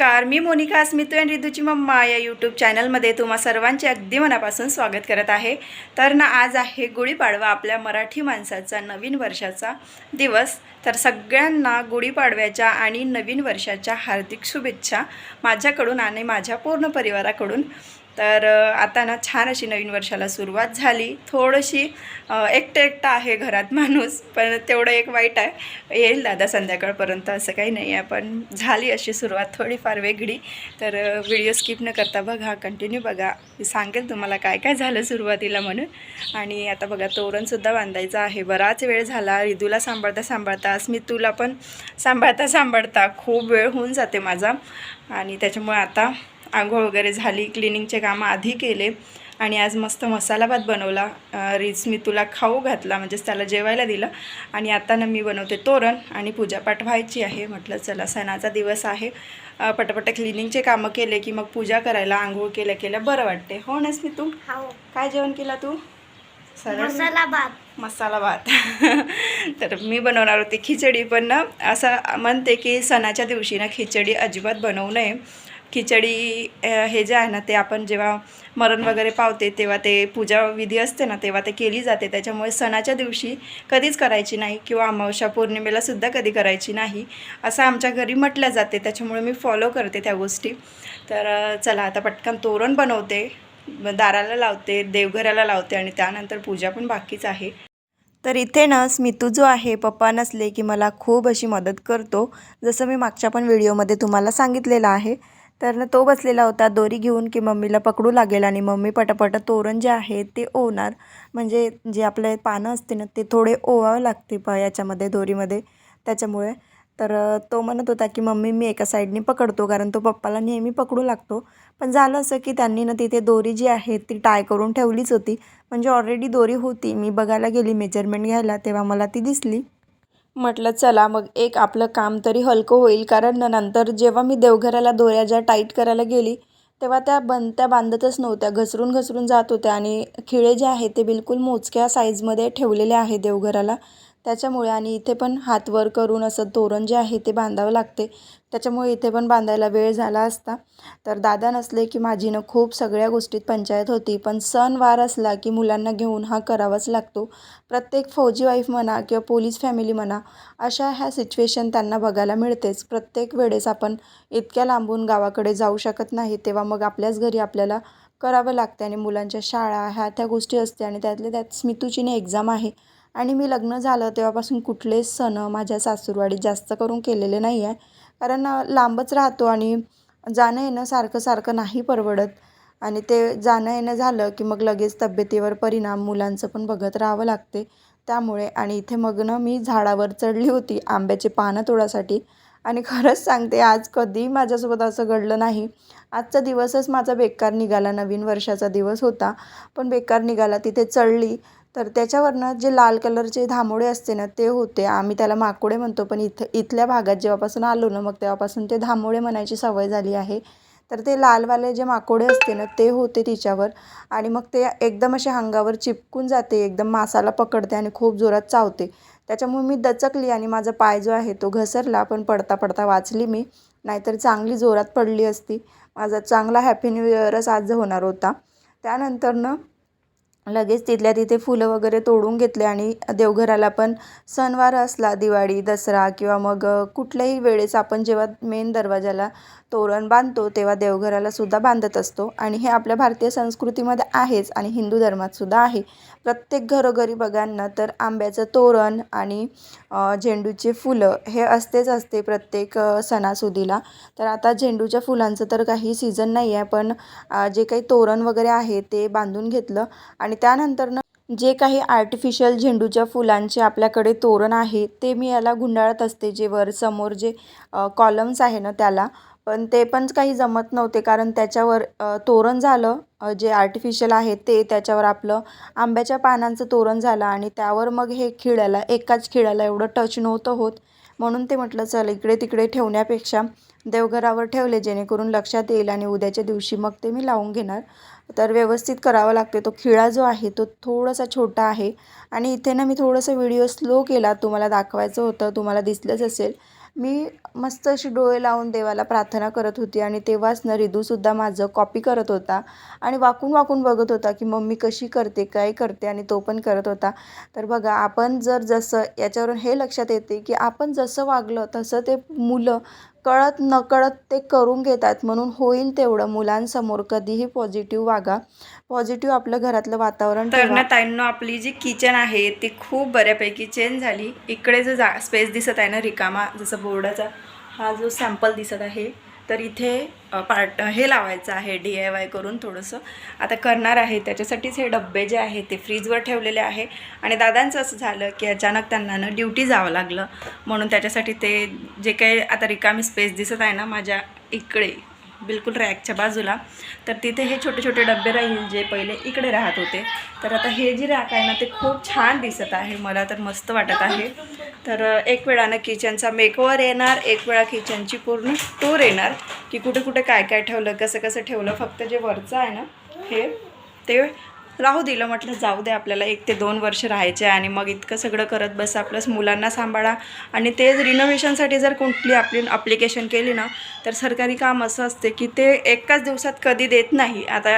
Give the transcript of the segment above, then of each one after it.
नमस्कार मी मोनिका स्मितू अँड रिदूची मम्मा या यूट्यूब चॅनलमध्ये तुम्हा सर्वांचे अगदी मनापासून स्वागत करत आहे. तर ना आज आहे गुढीपाडवा आपल्या मराठी माणसाचा नवीन वर्षाचा दिवस. तर सगळ्यांना गुढीपाडव्याच्या आणि नवीन वर्षाच्या हार्दिक शुभेच्छा माझ्याकडून आणि माझ्या पूर्ण परिवाराकडून. तर आता ना छान अशी नवीन वर्षाला सुरुवात झाली. थोडीशी एकटं एकटं आहे घरात माणूस पण तेवढं एक वाईट आहे. येईल दादा संध्याकाळपर्यंत असं काही नाही आहे पण झाली अशी सुरुवात थोडीफार वेगळी. तर व्हिडिओ स्किप न करता बघा कंटिन्यू बघा. मी सांगेल तुम्हाला काय काय झालं सुरुवातीला म्हणून. आणि आता बघा तोरणसुद्धा बांधायचं आहे. बराच वेळ झाला रिदूला सांभाळता सांभाळता स्मितूला पण सांभाळता सांभाळता खूप वेळ होऊन जाते माझा. आणि त्याच्यामुळे आता आंघोळ वगैरे झाली क्लिनिंगचे कामं आधी केले आणि आज मस्त मसाला भात बनवला. रिच मी तुला खाऊ घातला म्हणजेच त्याला जेवायला दिलं. आणि आता ना मी बनवते तोरण आणि पूजापाठ व्हायची आहे. म्हटलं चला सणाचा दिवस आहे. पटापट क्लिनिंगचे कामं केले की मग पूजा करायला आंघोळ केल्या केल्या बरं वाटते. हो नास मी तू? हो. काय जेवण केला तू? मसाला भात. मसाला भात. तर मी बनवणार होते खिचडी. पण ना असं म्हणते की सणाच्या दिवशी ना खिचडी अजिबात बनवू नये. खिचडी हे जे आहे ना ते आपण जेव्हा मरण वगैरे पावते तेव्हा ते पूजा विधी असते ना तेव्हा ते केली जाते. त्याच्यामुळे सणाच्या दिवशी कधीच करायची नाही किंवा अमावस्या पौर्णिमेला सुद्धा कधी करायची नाही असं आमच्या घरी म्हटलं जाते. त्याच्यामुळे मी फॉलो करते त्या गोष्टी. तर चला आता पटकन तोरण बनवते दाराला लावते देवघराला लावते आणि त्यानंतर पूजा पण बाकीच आहे. तर इथे ना स्मितू जो आहे पप्पा नसले की मला खूप अशी मदत करतो. जसं मी मागच्या पण व्हिडिओमध्ये तुम्हाला सांगितलेलं आहे. तर ना तो बसलेला होता दोरी घेऊन की मम्मीला पकडू लागेल आणि मम्मी पटापट तोरण जे आहे ते ओवणार. म्हणजे जे आपले पानं असते ना ते थोडे ओवावं लागते प याच्यामध्ये दोरीमध्ये. त्याच्यामुळे तर तो म्हणत होता की मम्मी मी एका साईडने पकडतो कारण तो पप्पाला नेहमी पकडू लागतो. पण झालं असं की त्यांनी ना तिथे दोरी जी आहे ती टाय करून ठेवलीच होती. म्हणजे ऑलरेडी दोरी होती. मी बघायला गेली मेजरमेंट घ्यायला तेव्हा मला ती दिसली. म्हटलं चला मग एक आपलं काम तरी हलकं होईल. कारण नंतर जेव्हा मी देवघराला दोऱ्या ज्या टाईट करायला गेली तेव्हा त्या बन त्या बांधतच नव्हत्या. घसरून घसरून जात होत्या आणि खिळे जे आहे ते बिलकुल मोजक्या साईजमध्ये ठेवलेले आहे देवघराला. त्याच्यामुळे आणि इथे पण हात वर करून असं तोरण जे आहे ते बांधावं लागते. त्याच्यामुळे इथे पण बांधायला वेळ झाला असता. तर दादा नसले की माझी ना खूप सगळ्या गोष्टीत पंचायत होती. पण सण वार असला की मुलांना घेऊन हा करावाच लागतो. प्रत्येक फौजी वाईफ म्हणा किंवा पोलीस फॅमिली म्हणा अशा ह्या सिच्युएशन त्यांना बघायला मिळतेच. प्रत्येक वेळेस आपण इतक्या लांबून गावाकडे जाऊ शकत नाही तेव्हा मग आपल्याच घरी आपल्याला करावं लागते आणि मुलांच्या शाळा ह्या त्या गोष्टी असते आणि त्यातल्या त्यात स्मितूचीने एक्झाम आहे. आणि मी लग्न झालं तेव्हापासून कुठलेच सण माझ्या सासूरवाडीत जास्त करून केलेले नाही आहे. कारण लांबच राहतो आणि जाणं येणं सारखं सारखं नाही परवडत. आणि ते जाणं येणं झालं की मग लगेच तब्येतीवर परिणाम मुलांचं पण बघत राहावं लागते. त्यामुळे आणि इथे मग ना मी झाडावर चढली होती आंब्याचे पानं तोडासाठी. आणि खरंच सांगते आज कधी माझ्यासोबत असं घडलं नाही. आजचा दिवसच माझा बेकार निघाला. नवीन वर्षाचा दिवस होता. पण बेकार निघाला. तिथे चढली. तर त्याच्यावरनं जे लाल कलरचे धामोडे असते ना ते होते. आम्ही त्याला माकोडे म्हणतो पण इथं इथल्या भागात जेव्हापासून आलो ना मग तेव्हापासून ते धामोडे म्हणायची सवय झाली आहे. तर ते लालवाले जे माकोडे असते ना ते होते तिच्यावर. आणि मग ते एकदम असे अंगावर चिपकून जाते एकदम मासाला पकडते आणि खूप जोरात चावते. त्याच्यामुळे मी दचकली आणि माझा पाय जो आहे तो घसरला पण पडता पडता वाचली मी. नाहीतर चांगली जोरात पडली असती. माझा चांगला हॅपी न्यू इयरच आज होणार होता. त्यानंतरनं लगेच तिथल्या तिथे फुलं वगैरे तोडून घेतले आणि देवघराला पण सणवार असला दिवाळी दसरा किंवा मग कुठल्याही वेळेस आपण जेव्हा मेन दरवाजाला तोरण बांधतो तेव्हा देवघराला सुद्धा बांधत असतो. आणि हे आपल्या भारतीय संस्कृतीमध्ये आहेच आणि हिंदू धर्मात सुद्धा आहे. प्रत्येक घरोघरी बघांना तर आंब्याचं तोरण आणि झेंडूचे फुलं हे असतेच असते प्रत्येक सणासुदीला. तर आता झेंडूच्या फुलांचं तर काही सीझन नाही आहे पण जे काही तोरण वगैरे आहे ते बांधून घेतलं. आणि त्यानंतरनं जे काही आर्टिफिशियल झेंडूच्या फुलांचे आपल्याकडे तोरण आहे ते मी याला गुंडाळत असते. जे वर समोर जे कॉलम्स आहे ना त्याला पण ते पण काही जमत नव्हते कारण त्याच्यावर तोरण झालं जे आर्टिफिशियल आहे ते त्याच्यावर आपलं आंब्याच्या पानांचं तोरण झालं आणि त्यावर मग हे खिळ्याला एकाच खिळ्याला एवढं टच नव्हतं होत. म्हणून ते म्हटलं चल इकडे तिकडे ठेवण्यापेक्षा देवघरावर ठेवले जेणेकरून लक्षात येईल आणि उद्याच्या दिवशी मग ते मी लावून घेणार. तर व्यवस्थित करावं लागते. तो खिळा जो आहे तो थोडासा छोटा आहे. आणि इथे ना मी थोडंसं व्हिडिओ स्लो केला तुम्हाला दाखवायचं होतं तुम्हाला दिसलंच असेल. मी मस्त अशी डोळे लावून देवाला प्रार्थना करत होती आणि तेव्हाच ना रिदूसुद्धा माझं कॉपी करत होता आणि वाकून वाकून बघत होता की मम्मी कशी करते काय करते आणि तो पण करत होता. तर बघा आपण जर जसं याच्यावरून हे लक्षात येते की आपण जसं वागलं तसं ते मुलं कळत नकळत ते करून घेतात म्हणून होईल तेवढं. मुलांसमोर कधीही पॉझिटिव्ह वागा. पॉझिटिव्ह आपलं घरातलं वातावरण तर ना ताईंनो आपली जी किचन आहे ती खूप बऱ्यापैकी चेंज झाली. इकडे जो जा स्पेस दिसत आहे ना रिकामा जसं बोर्डाचा हा जो सॅम्पल दिसत आहे तर इथे पार्ट हे लावायचं आहे डी आय वाय करून थोडंसं. आता करणार आहे त्याच्यासाठीच हे डब्बे जे आहे ते फ्रीजवर ठेवलेले आहे. आणि दादांचं असं झालं की अचानक त्यांना ना ड्युटी जावं लागलं. म्हणून त्याच्यासाठी ते जे काही आता रिकामी स्पेस दिसत आहे ना माझ्या इकडे. बिलकुल रॅकच्या बाजूला. तर तिथे हे छोटे छोटे डबे राहील जे पहिले इकडे राहत होते. तर आता हे जी रॅक आहे ना ते खूप छान दिसत आहे. मला तर मस्त वाटत आहे. तर एक वेळानं किचनचा मेकओवर येणार एक वेळा किचनची पूर्ण टूर येणार की कुठे कुठे काय काय ठेवलं कसं कसं ठेवलं फक्त जे वरचं आहे ना हे ते राहू दिलं म्हटलं जाऊ दे आपल्याला एक ते दोन वर्ष राहायचे आहे आणि मग इतकं सगळं करत बसा प्लस मुलांना सांभाळा. आणि तेच रिनोव्हेशनसाठी जर कुठली आपली अप्लिकेशन केली ना तर सरकारी काम असं असते की ते एकाच दिवसात कधी देत नाही. आता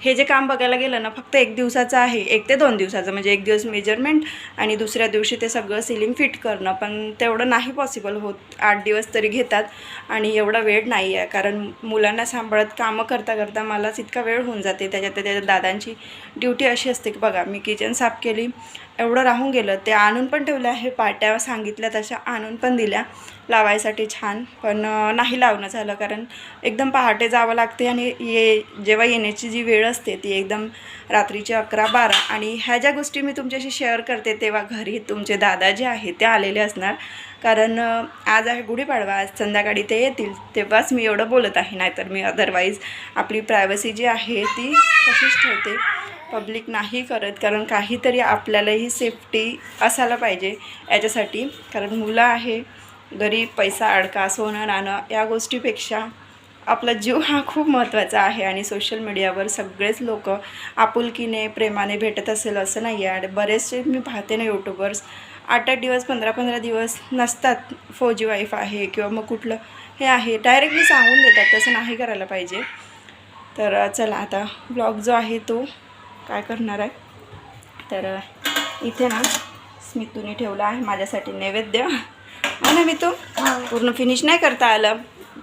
हे जे काम बघायला गेलं ना फक्त एक दिवसाचं आहे एक ते दोन दिवसाचं. म्हणजे एक दिवस मेजरमेंट आणि दुसऱ्या दिवशी ते सगळं सिलिंग फिट करणं. पण तेवढं नाही पॉसिबल होत. आठ दिवस तरी घेतात आणि एवढा वेळ नाही आहे. कारण मुलांना सांभाळत कामं करता करता मलाच इतका वेळ होऊन जाते. त्याच्यात त्याच्या दादांची ड्युटी अशी असते की बघा मी किचन साफ केली एवढं राहून गेलं ते आणून पण ठेवलं आहे पाट्या सांगितल्या तशा आणून पण दिल्या. लावायसाठी छान पण नाही लावणं झालं कारण एकदम पहाटे जावं लागते आणि ये जेव्हा येण्याची जी वेळ असते ती एकदम रात्रीचे अकरा बारा. आणि ह्या ज्या गोष्टी मी तुमच्याशी शेअर करते तेव्हा घरी तुमचे दादा जे आहे ते आलेले असणार. कारण आज आहे गुढीपाडवा आज संध्याकाळी ते येतील तेव्हाच मी एवढं बोलत आहे. नाहीतर मी अदरवाईज आपली प्रायव्हसी जी आहे ती तशीच ठेवते. पब्लिक नाही करत कारण काहीतरी आपल्यालाही सेफ्टी असायला पाहिजे याच्यासाठी. कारण मुलं आहे घरी पैसा अडका सोनं नाणं या गोष्टीपेक्षा आपला जीव हा खूप महत्त्वाचा आहे. आणि सोशल मीडियावर सगळेच लोक आपुलकीने प्रेमाने भेटत असेल असं नाही आहे. आणि बरेचसे मी पाहते ना यूट्यूबर्स आठ आठ दिवस पंधरा पंधरा दिवस नसतात फौजी वाईफ आहे किंवा मग कुठलं हे आहे. डायरेक्टली सांगून देतात तसं नाही करायला पाहिजे. तर चला आता ब्लॉग जो आहे तो काय करणार आहे? तर इथे ना स्मितूने ठेवला आहे माझ्यासाठी नैवेद्य. हो ना मितू? पूर्ण फिनिश नाही करता आलं.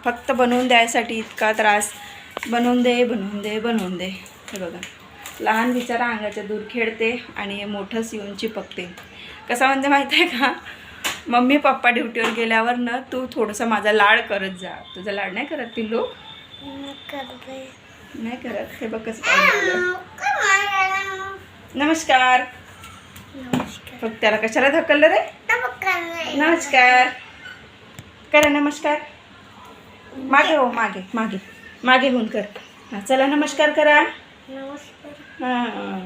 फक्त बनवून द्यायसाठी इतका त्रास. बनवून दे बनवून दे बनवून दे. हे बघा. लहान बिचारा अंगाच्या दूर खेळते आणि मोठंच येऊन चिपकते. कसं म्हणजे माहिती आहे का? मम्मी पप्पा ड्युटीवर गेल्यावर ना तू थोडंसं माझा लाड करत जा. तुझा लाड नाही करत पिल्लू? नाही करत हे बघ कसं. नमस्कार. फक्त त्याला कशाला धकललं रे? नमस्कार. करा नमस्कार. मागे हो मागे मागे. मागे होऊन कर. हां चला नमस्कार करा. हां.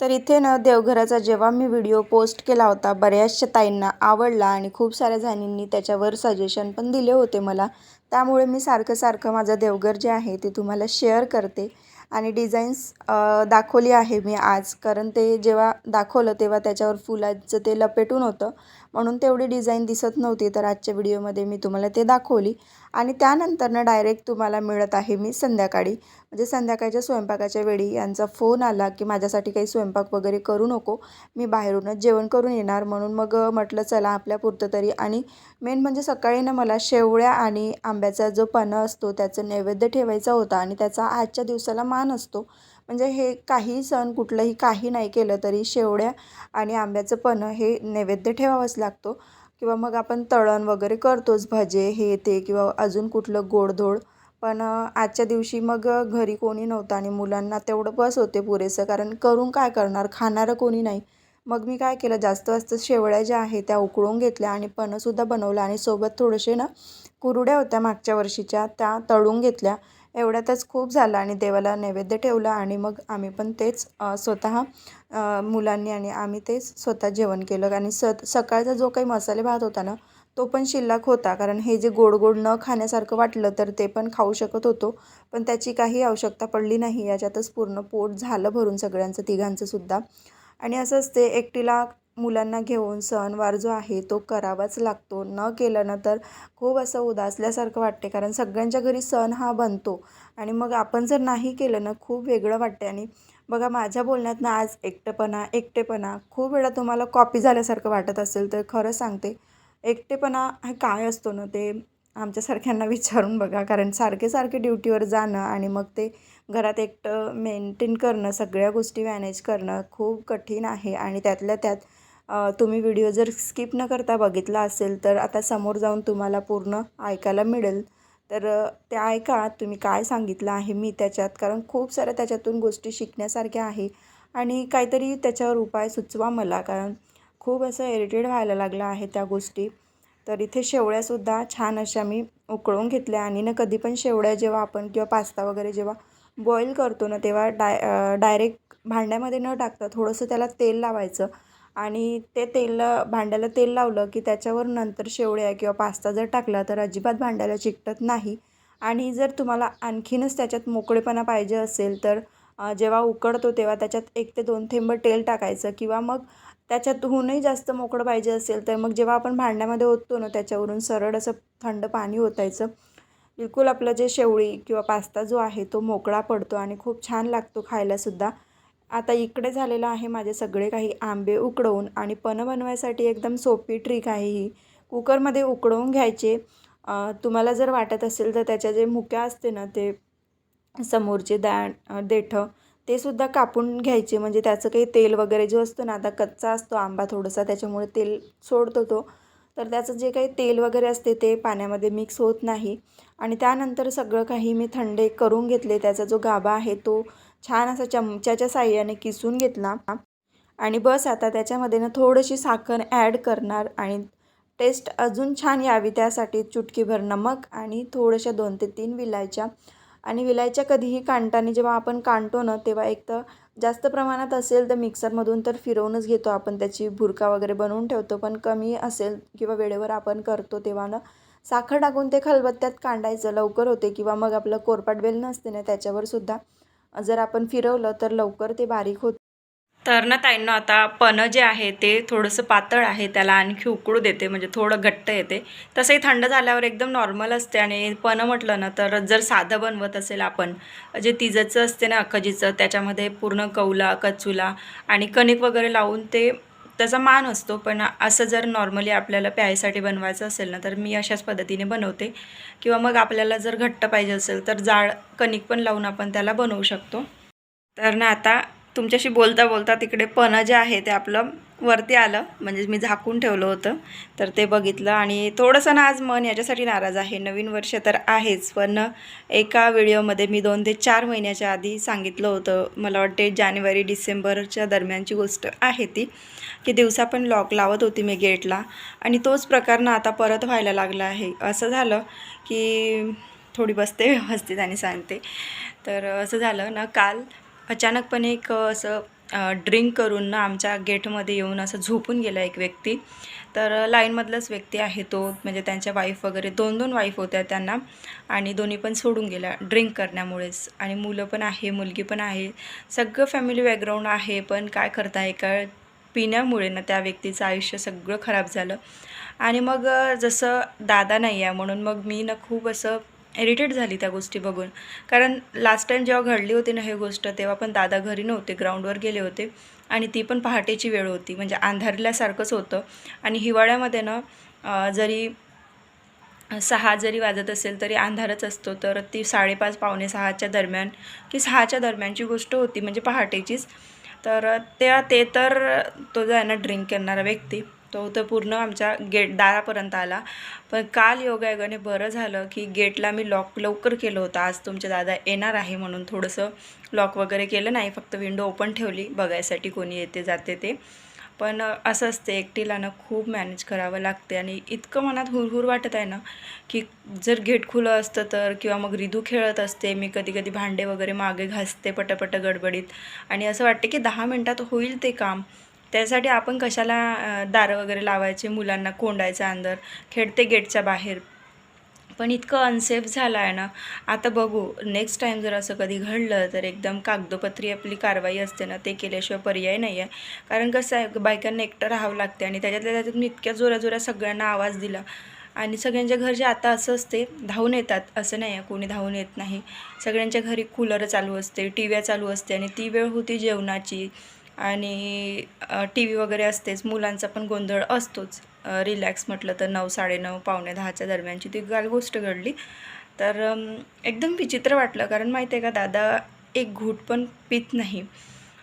तर इथे ना देवघराचा जेव्हा मी व्हिडिओ पोस्ट केला होता बऱ्याचशा ताईंना आवडला आणि खूप साऱ्या जणींनी त्याच्यावर सजेशन पण दिले होते मला. त्यामुळे मी सारखं सारखं माझं देवघर जे आहे ते तुम्हाला शेअर करते. आणि डिझाईन्स दाखवली आहे मी आज. कारण ते जेव्हा दाखवलं तेव्हा त्याच्यावर फुलाचं ते लपेटून होतं. म्हणून तेवढी डिझाईन दिसत नव्हती. तर आजच्या व्हिडिओमध्ये मी तुम्हाला ते दाखवली. आणि त्यानंतरनं डायरेक्ट तुम्हाला मिळत आहे मी संध्याकाळी. म्हणजे संध्याकाळच्या स्वयंपाकाच्या वेळी यांचा फोन आला की माझ्यासाठी काही स्वयंपाक वगैरे करू नको. मी बाहेरूनच जेवण करून येणार. म्हणून मग म्हटलं चला आपल्या पुरतं तरी. आणि मेन म्हणजे सकाळी ना मला शेवळ्या आणि आंब्याचा जो पन्ह असतो त्याचं नैवेद्य ठेवायचा होता आणि त्याचा आजच्या दिवसाला मान असतो. म्हणजे हे काही सण कुठलंही काही नाही केलं तरी शेवड्या आणि आंब्याचं पन्ह हे नैवेद्य ठेवावंच लागतो. किंवा मग आपण तळण वगैरे करतोच भजे हे ते किंवा अजून कुठलं गोडधोड. पण आजच्या दिवशी मग घरी कोणी नव्हतं आणि मुलांना तेवढं बस होते पुरेसं. कारण करून काय करणार? खाणारं कोणी नाही. मग मी काय केलं? जास्त जास्त शेवळ्या ज्या आहेत त्या उकळून घेतल्या आणि पणसुद्धा बनवलं. आणि सोबत थोडेसे ना कुरुड्या होत्या मागच्या वर्षीच्या त्या तळून घेतल्या. एवढ्यातच खूप झालं आणि देवाला नैवेद्य ठेवलं आणि मग आम्ही पण तेच स्वतः मुलांनी आणि आम्ही तेच स्वतः जेवण केलं. आणि स सकाळचा जो काही मसाले भात होता ना तो पण शिल्लक होता. कारण हे जे गोड गोड न खाण्यासारखं वाटलं तर ते पण खाऊ शकत होतो. पण त्याची काही आवश्यकता पडली नाही. याच्यातच पूर्ण पोट झालं भरून सगळ्यांचं तिघांचं सुद्धा. आणि असंच ते एकटीला मुलांना घेऊन सणवार जो आहे तो करावाच लागतो. न केलं ना तर खूप असं उदासल्यासारखं वाटते. कारण सगळ्यांच्या घरी सण हा बनतो. आणि मग आपण जर नाही केलं ना खूप वेगळं वाटते. आणि बघा माझ्या बोलण्यात ना आज एकटेपणा एकटेपणा खूप वेळा तुम्हाला कॉपी झाल्यासारखं वाटत असेल तर खरं सांगते एकटेपणा हे काय असतो ना ते आमच्यासारख्यांना विचारून बघा. कारण सारखे सारखे ड्युटीवर जाणं आणि मग ते घरात एकटं मेंटेन करणं सगळ्या गोष्टी मॅनेज करणं खूप कठीण आहे. आणि त्यातल्या त्यात तुम्ही व्हिडिओ जर स्किप न करता बघितला असेल तर आता समोर जाऊन तुम्हाला पूर्ण ऐकायला मिळेल. तर ते ऐका तुम्ही काय सांगितलं आहे मी त्याच्यात कारण खूप साऱ्या त्याच्यातून गोष्टी शिकण्यासारख्या आहे. आणि काहीतरी त्याच्यावर उपाय सुचवा मला कारण खूप असं इरिटेड व्हायला लागलं आहे त्या गोष्टी. तर इथे शेवळ्यासुद्धा छान अशा मी उकळून घेतल्या आणि ना कधी पण शेवळ्या जेव्हा आपण किंवा पास्ता वगैरे जेव्हा बॉईल करतो ना तेव्हा डाय डायरेक्ट भांड्यामध्ये न टाकता थोडंसं त्याला तेल लावायचं. आणि ते तेल भांड्याला तेल लावलं की त्याच्यावर नंतर शेवळ्या किंवा पास्ता जर टाकला तर अजिबात भांड्याला चिकटत नाही. आणि जर तुम्हाला आणखीनच त्याच्यात मोकळेपणा पाहिजे असेल तर जेव्हा उकडतो तेव्हा त्याच्यात एक ते दोन थेंब तेल टाकायचं किंवा मग त्याच्यातहूनही जास्त मोकळं पाहिजे असेल तर मग जेव्हा आपण भांड्यामध्ये ओततो ना त्याच्यावरून सरळ असं थंड पाणी ओतायचं. बिलकुल आपलं जे शेवळी किंवा पास्ता जो आहे तो मोकळा पडतो आणि खूप छान लागतो खायलासुद्धा. आता इकडे झालेलं आहे माझे सगळे काही आंबे उकडवून आणि पन बनवायसाठी एकदम सोपी ट्रिक आहे ही. कुकरमध्ये उकडवून घ्यायचे. तुम्हाला जर वाटत असेल तर त्याच्या जे मुक्या असते ना ते समोरचे दाण देठं ते सुद्धा कापून घ्यायचे. म्हणजे त्याचं काही तेल वगैरे जो असतो ना आता कच्चा असतो आंबा थोडासा त्याच्यामुळे तेल सोडतो तो. तर त्याचं जे काही तेल वगैरे असते ते पाण्यामध्ये मिक्स होत नाही. आणि त्यानंतर सगळं काही मी थंडे करून घेतले. त्याचा जो गाभा आहे तो छान असा चमच्याच्या साह्याने किसून घेतला. आणि बस आता त्याच्यामध्ये ना थोडीशी साखर ॲड करणार आणि टेस्ट अजून छान यावी त्यासाठी. चुटकीभर नमक आणि थोड्याशा दोन ते तीन विलायच्या. आणि विलायच्या कधीही कांटाने जेव्हा आपण कांडतो ना तेव्हा एक तर जास्त प्रमाणात असेल तर मिक्सरमधून तर फिरवूनच घेतो आपण. त्याची भुरका वगैरे बनवून ठेवतो पण कमी असेल किंवा वेळेवर आपण करतो तेव्हा ना. साखर टाकून ते खलबत्त्यात कांडायचं. लवकर होते किंवा मग आपलं कोरपाट बेल नसते ना त्याच्यावर सुद्धा जर आपण फिरवलं तर लवकर ते बारीक होतं तर ना ताईंना आता पनं जे आहे ते थोडंसं पातळ आहे त्याला आणखी उकळू देते म्हणजे थोडं घट्ट येते. तसंही थंड झाल्यावर एकदम नॉर्मल असते आणि पनं म्हटलं ना तर जर साधं बनवत असेल आपण जे तिजचं असते ना अखजीचं त्याच्यामध्ये पूर्ण कौला कचुला आणि कणिक वगैरे लावून ते त्याचा मान असतो पण असं जर नॉर्मली आपल्याला प्यायसाठी बनवायचं असेल ना तर मी अशाच पद्धतीने बनवते. किंवा मग आपल्याला जर घट्ट पाहिजे असेल तर जाळ कणिक पण लावून आपण त्याला बनवू शकतो. तर ना आता तुमच्याशी बोलता बोलता तिकडे पणं जे आहे ते आपलं वरती आलं. म्हणजे मी झाकून ठेवलं होतं. तर ते बघितलं आणि थोडंसं ना आज मन याच्यासाठी नाराज आहे. नवीन वर्ष तर आहेच. पण एका व्हिडिओमध्ये मी दोन ते चार महिन्याच्या आधी सांगितलं होतं. मला वाटते जानेवारी डिसेंबरच्या दरम्यानची गोष्ट आहे ती. की दिवसा पण लॉक लावत होती मी गेटला. आणि तोच प्रकार ना आता परत व्हायला लागला आहे. असं झालं की थोडी बसते व्यवस्थित आणि सांगते. तर असं झालं ना काल अचानकपणे एक असं ड्रिंक करून ना आमच्या गेटमध्ये येऊन असं झोपून गेला एक व्यक्ती. तर लाईनमधलाच व्यक्ती आहे तो म्हणजे त्यांच्या वाईफ वगैरे दोन दोन वाईफ होत्या त्यांना आणि दोन्ही पण सोडून गेल्या ड्रिंक करण्यामुळेच. आणि मुलं पण आहे मुलगी पण आहे सगळं फॅमिली बॅकग्राऊंड आहे पण काय करता का पिण्यामुळे ना त्या व्यक्तीचं आयुष्य सगळं खराब झालं. आणि मग जसं दादा नाही आहे म्हणून मग मी ना खूप असं इरिटेट झाली त्या गोष्टी बघून. कारण लास्ट टाईम जेव्हा घडली होती ना हे गोष्ट तेव्हा पण दादा घरी नव्हते ग्राउंडवर गेले होते. आणि ती पण पहाटेची वेळ होती. म्हणजे अंधारल्यासारखंच होतं. आणि हिवाळ्यामध्ये ना जरी सहा जरी वाजत असेल तरी अंधारच असतो. तर ती साडेपाच पावणे सहाच्या दरम्यान की सहाच्या दरम्यानची गोष्ट होती. म्हणजे पहाटेचीच. तर त्या ते तर तो जो आहे ना ड्रिंक करणारा व्यक्ती. तो तर पूर्ण आमच्या गेट दारापर्यंत आला. पण काल योगायोगाने बरं झालं की गेटला मी लॉक लवकर केलं होतं. आज तुमचे दादा येणार आहे म्हणून थोडंसं लॉक वगैरे केलं. नाही फक्त विंडो ओपन ठेवली. बघायसाठी कोणी येते जाते ते. पण असं असते एकटीला ना खूप मॅनेज करावं लागते. आणि इतकं मनात हुरहुर वाटत आहे ना की जर गेट खुलं असतं तर किंवा मग रिदू खेळत असते मी कधी कधी भांडे वगैरे मागे घासते पटापट गडबडीत. आणि असं वाटते की दहा मिनटात होईल ते काम. त्यासाठी आपण कशाला दारं वगैरे लावायचे मुलांना कोंडायचं अंदर खेळते गेटच्या बाहेर. पण इतकं अनसेफ झालं आहे ना. आता बघू नेक्स्ट टाईम जर असं कधी घडलं तर एकदम कागदोपत्री आपली कारवाई असते ना ते केल्याशिवाय पर्याय नाही आहे कारण कसं आहे बायकांना एकटं राहावं लागते आणि त्याच्यातल्या त्याच्यात मी इतक्या जोराजोऱ्या सगळ्यांना आवाज दिला. आणि सगळ्यांच्या घरचे आता असं असते धावून येतात. असं नाही आहे कोणी धावून येत नाही. सगळ्यांच्या घरी कूलर चालू असते टी व्या चालू असते आणि ती वेळ होती जेवणाची. आणि टी व्ही वगैरे असतेच मुलांचा पण गोंधळ असतोच. रिलॅक्स म्हटलं तर नऊ साडेनऊ पावणे दहाच्या दरम्यानची ती काल गोष्ट घडली. तर एकदम विचित्र वाटलं कारण माहिती आहे का दादा एक घूट पण पित नाही.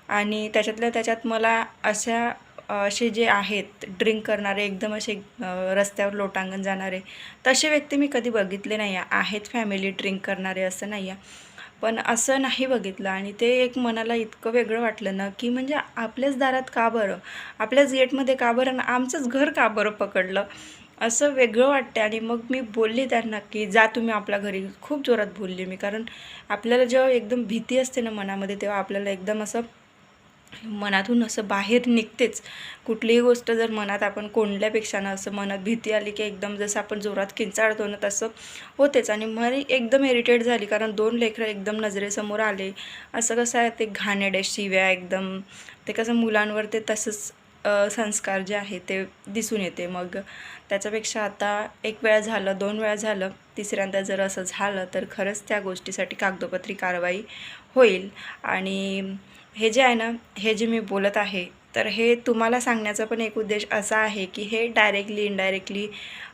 आणि त्याच्यातल्या त्याच्यात मला अशा असे जे आहेत ड्रिंक करणारे एकदम असे रस्त्यावर लोटांगण जाणारे तसे व्यक्ती मी कधी बघितले नाही आहे आहेत फॅमिली ड्रिंक करणारे असं नाही आहे पण असं नाही बघितलं. आणि ते एक मनाला इतकं वेगळं वाटलं ना की म्हणजे आपल्याच दारात का बरं? आपल्याच गेटमध्ये का बरं? आणि आमचंच घर का बरं पकडलं? असं वेगळं वाटतं आणि मग मी बोलली त्यांना की जा तुम्ही आपल्या घरी. खूप जोरात बोलली मी. कारण आपल्याला जेव्हा एकदम भीती असते ना मनामध्ये तेव्हा आपल्याला एकदम असं मनातून असं बाहेर निघतेच. कुठलीही गोष्ट जर मनात आपण कोंडल्यापेक्षा ना असं मनात भीती आली की एकदम जसं आपण जोरात किंचाळतो ना तसं होतेच. आणि मरी एकदम इरिटेट झाली कारण दोन लेकरं एकदम नजरेसमोर आले. असं कसं आहे ते घाणेडे शिव्या एकदम ते कसं मुलांवर ते तसंच संस्कार जे आहे ते दिसून येते. मग त्याच्यापेक्षा आता एक वेळा झालं दोन वेळा झालं तिसऱ्यांदा जर असं झालं तर खरंच त्या गोष्टीसाठी कागदोपत्री कारवाई होईल. आणि हे जे आहे ना हे जे मी बोलत आहे तर हे तुम्हाला सांगण्याचा पण एक उद्देश असा आहे की हे डायरेक्टली इनडायरेक्टली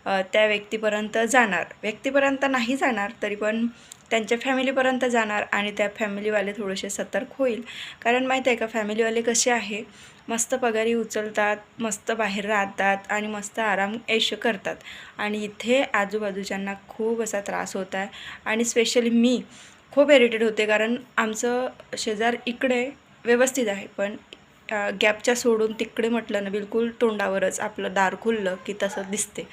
त्या व्यक्तीपर्यंत जाणार. व्यक्तीपर्यंत नाही जाणार तरी पण त्यांच्या फॅमिलीपर्यंत जाणार आणि त्या फॅमिलीवाले थोडेसे सतर्क होईल. कारण माहीत आहे का फॅमिलीवाले कसे आहे? मस्त पगारी उचलतात मस्त बाहेर राहतात आणि मस्त आराम ऐश करतात. आणि इथे आजूबाजूच्यांना खूप असा त्रास होत आहे. आणि स्पेशली मी खूप इरिटेड होते कारण आमचं शेजार इकडे व्यवस्थित आहे पण गॅपच्या सोडून तिकडे म्हटलं ना बिलकुल तोंडावरच आपलं दार खुललं की तसं दिसते.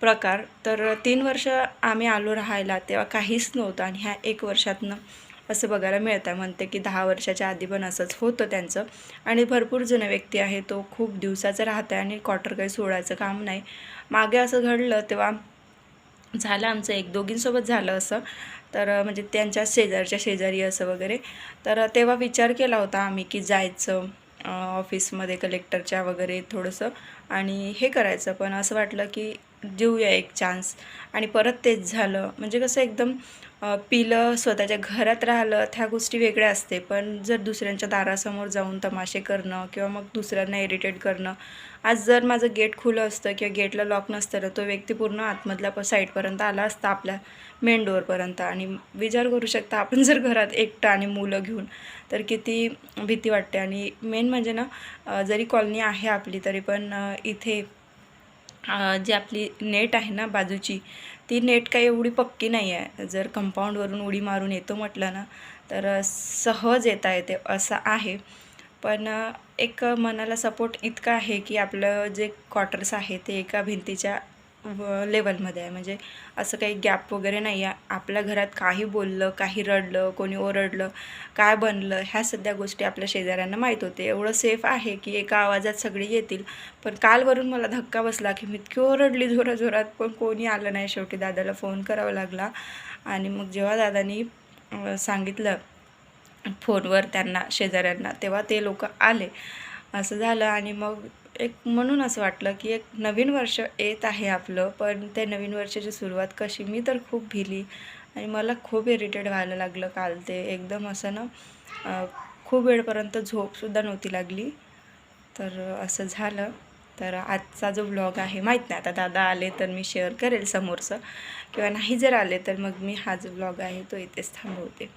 प्रकार तर तीन वर्ष आम्ही आलो राहायला तेव्हा काहीच नव्हतं आणि ह्या एक वर्षातनं असं बघायला मिळतं आहे म्हणते की दहा वर्षाच्या आधी पण असंच होतं त्यांचं. आणि भरपूर जुने व्यक्ती आहे तो खूप दिवसाचं राहत आहे आणि क्वार्टर काही सोडायचं काम नाही. मागे असं घडलं तेव्हा झालं आमचं एक दोघींसोबत झालं असं. तर म्हणजे त्यांच्या शेजारच्या शेजारी असं वगैरे. तर तेव्हा विचार केला होता आम्ही की जायचं ऑफिसमध्ये कलेक्टरच्या वगैरे थोडंसं आणि हे करायचं. पण असं वाटलं की देऊया एक चान्स. आणि परत तेच झालं. म्हणजे कसं एकदम पिलं स्वतःच्या घरात राहिलं त्या गोष्टी वेगळ्या असते. पण जर दुसऱ्यांच्या दारासमोर जाऊन तमाशे करणं किंवा मग दुसऱ्यांना इरिटेट करणं आज जर माझं गेट खुलं असतं किंवा गेटला लॉक नसतं तर तो व्यक्ती पूर्ण आतमधल्या प साईडपर्यंत आला असता आपल्या मेन डोअरपर्यंत आणि विचार करू शकता आपण जर घरात एकटं आणि मुलं घेऊन तर किती भीती वाटते. आणि मेन म्हणजे ना जरी कॉलनी आहे आपली तरी पण इथे जी आपली नेट आहे ना बाजूची ती नेट काही एवढी पक्की नाही आहे. जर कंपाऊंडवरून उडी मारून येतो म्हटलं ना तर सहज येता येते असं आहे. पण एक मनाला सपोर्ट इतका आहे की आपलं जे क्वार्टर्स आहे ते एका भिंतीच्या लेवलमध्ये आहे. म्हणजे असं काही गॅप वगैरे नाही आहे. आपल्या घरात काही बोललं काही रडलं कोणी ओरडलं काय बनलं ह्या सध्या गोष्टी आपल्या शेजाऱ्यांना माहीत होते. एवढं सेफ आहे की एका आवाजात सगळी येतील. पण कालवरून मला धक्का बसला की मी इतकी ओरडली जोराजोरात पण कोणी आलं नाही. शेवटी दादाला फोन करावा लागला. आणि मग जेव्हा दादानी सांगितलं फोनवर त्यांना शेजाऱ्यांना तेव्हा ते लोक आले. असं झालं आणि मग एक म्हणून असं वाटलं की एक नवीन वर्ष येत आहे आपलं पण त्या नवीन वर्षाची सुरुवात कशी? मी तर खूप भिली आणि मला खूप इरिटेट व्हायला लागलं काल. ते एकदम असं ना खूप वेळपर्यंत झोपसुद्धा नव्हती लागली. तर असं झालं. तर आजचा जो ब्लॉग आहे माहीत नाही आता दादा आले तर मी शेअर करेल समोरचं. किंवा नाही जर आले तर मग मी हा जो ब्लॉग आहे तो इथेच थांबवते.